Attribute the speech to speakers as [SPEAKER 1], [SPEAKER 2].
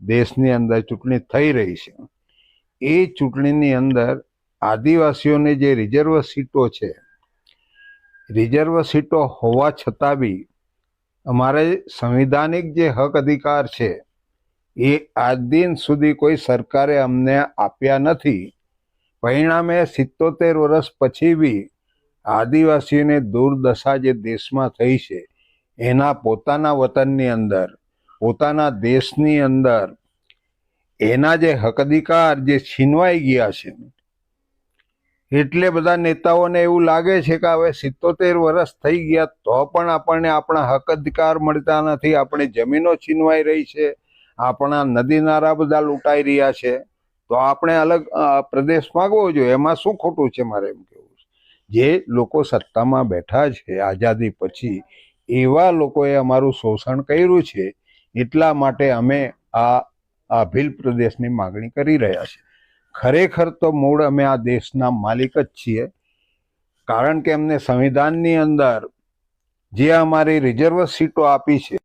[SPEAKER 1] દેશની અંદર ચૂંટણી થઈ રહી છે. એ ચૂંટણીની અંદર આદિવાસીઓને જે રિઝર્વ સીટો છે, રિઝર્વ સીટો હોવા છતાં બી અમારે સંવિધાનિક જે હક અધિકાર છે, એ આજ દિન સુધી કોઈ સરકારે અમને આપ્યા નથી. પરિણામે સિત્તોતેર વર્ષ પછી બી આદિવાસીઓને દુર્દશા જે દેશમાં થઈ છે, એના પોતાના વતનની અંદર પોતાના દેશની અંદર એના જે હક અધિકાર જે છીનવાઈ ગયા છે, એટલે બધા નેતાઓને એવું લાગે છે કે હવે સિત્તોતેર વર્ષ થઈ ગયા તો પણ આપણને આપણા હક અધિકાર મળતા નથી, આપણી જમીનો છીનવાઈ રહી છે, આપણા નદી નારા બધા લૂંટાઈ રહ્યા છે. તો આપણે અલગ પ્રદેશ માંગવો જોઈએ. એમાં શું ખોટું છે મારે એમ છે? જે લોકો સત્તામાં બેઠા છે આઝાદી પછી, એવા લોકોએ અમારું શોષણ કર્યું છે એટલા માટે અમે આ આ ભીલ પ્રદેશની માગણી કરી રહ્યા છીએ. ખરેખર તો મૂળ અમે આ દેશના માલિક જ છીએ, કારણ કે અમને સંવિધાનની અંદર જે અમારી રિઝર્વ સીટો આપી છે